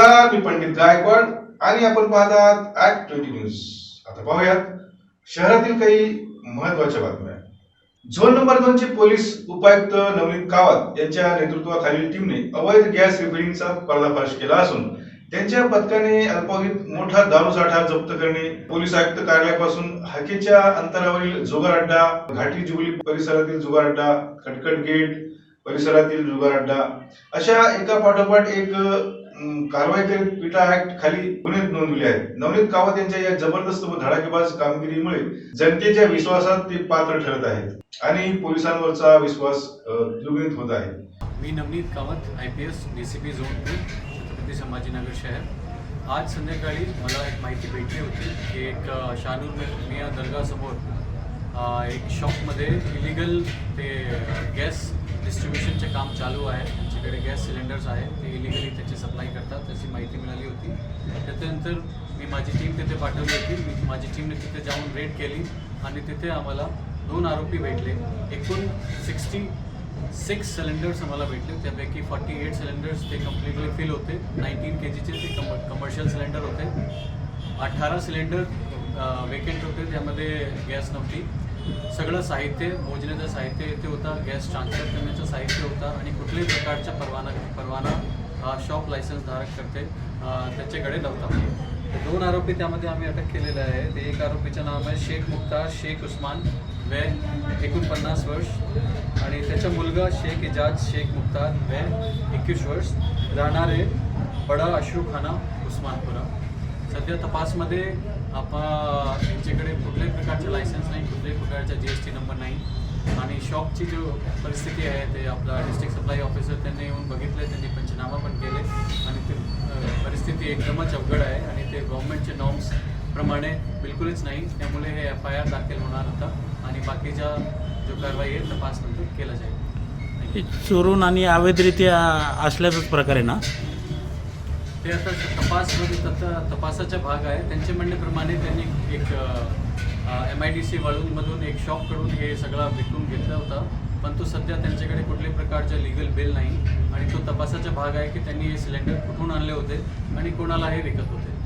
मी पंडित गायकवाड आणि आपण पाहतात ऍट ट्वेंटी न्यूज आता पाहूयात. शहरातील काही महत्त्वाच्या बातम्या. झोन नंबर दोनचे पोलीस उपायुक्त नवनीत कावत यांच्या नेतृत्वाखालील टीमने अवैध गॅस रिफिलिंगचा पर्दाफाश केला असून त्यांच्या पथकाने अल्पावधीत मोठा दारू साठा जप्त करणे पोलीस आयुक्त कार्यालयापासून हाकेच्या अंतरावरील जुगार अड्डा घाटी जुबली परिसरातील जुगार अड्डा खटखट गेट परिसरातील जुगार अड्डा अशा एका पाठोपाठ एक कारवाई करीत पिटा ऍक्ट खाली गुन्हे नोंदवले आहेत. नवनीत कावत यांच्या या जबरदस्त व धडाकेबाज कामगिरीमुळे जनतेच्या विश्वासात ते पात्र ठरत आहेत आणि पोलिसांवरचा विश्वास द्विगुणित होत आहे. मी Navneet Kawat I P S D C P zone two Chhatrapati Sambhajinagar शहर. आज संध्याकाळी मला एक माहिती भेटली होती की एक शानूर मिया दर्गासमोर एक शॉपमध्ये इलिगल ते गॅस डिस्ट्रीब्युशनचे काम चालू आहे. त्यांच्याकडे गॅस सिलेंडर्स आहेत ते इलिगली त्याची सप्लाय करतात त्याची माहिती मिळाली होती. त्याच्यानंतर मी माझी टीम तिथे पाठवली होती. मी माझी टीमने तिथे जाऊन रेड केली आणि तिथे आम्हाला दोन आरोपी भेटले. एकूण सिक्स्टी सिक्स सिलेंडर्स आम्हाला भेटले. त्यापैकी फॉर्टी एट सिलेंडर्स ते कम्प्लिटली फिल होते. नाईन्टीन के जीचे ते कम कमर्शियल सिलेंडर होते. अठरा सिलेंडर वेकेंट होते. त्यामध्ये गॅस नव्हती. सगळं साहित्य मोजण्याचं साहित्य येथे होता गॅस ट्रान्सफर करण्याचं साहित्य होता आणि कुठल्याही प्रकारचा परवाना परवाना शॉप लायसन्स धारक करते त्याच्याकडे नव्हता दोन आरोपी त्यामध्ये आम्ही अटक केलेले आहे. ते एक आरोपीचं नाव आहे शेख मुख्तार शेख उस्मान वय एकोणपन्नास वर्ष आणि त्याचा मुलगा शेख इजाज शेख मुख्तार वय एकवीस वर्ष. राहणारे बडा अश्रूखाना उस्मानपुरा. सध्या तपासमध्ये आपण यांच्याकडे कुठल्याही प्रकारचे लायसन्स नाही कुठल्याही प्रकारचा जी एस टी नंबर नाही. आणि शॉपची जो परिस्थिती आहे ते आपला डिस्ट्रिक्ट सप्लाय ऑफिसर त्यांनी येऊन बघितले त्यांनी पंचनामा पण केले. आणि ते परिस्थिती एकदमच अवघड आहे आणि ते गव्हर्नमेंटचे नॉर्म्स प्रमाणे बिलकुलच नाही. त्यामुळे हे एफ आय आर दाखल होणार होता आणि बाकीच्या जो कारवाई आहे तपास नंतर केला जाईल. हे चोरून आणि अवैधरित्या असल्याचाच प्रकार आहे ना? ते आता तपासमध्ये तथा तपासाचा भाग आहे त्यांचे म्हणण्याप्रमाणे त्यांनी एक एम आय डी सी वाळूंमधून एक शॉपकडून हे सगळं विकून घेतला होता. पण तो सध्या त्यांच्याकडे कुठल्याही प्रकारचा लिगल बिल नाही आणि तो तपासाचा भाग आहे की त्यांनी हे सिलेंडर कुठून आणले होते आणि कोणाला हे विकत होते.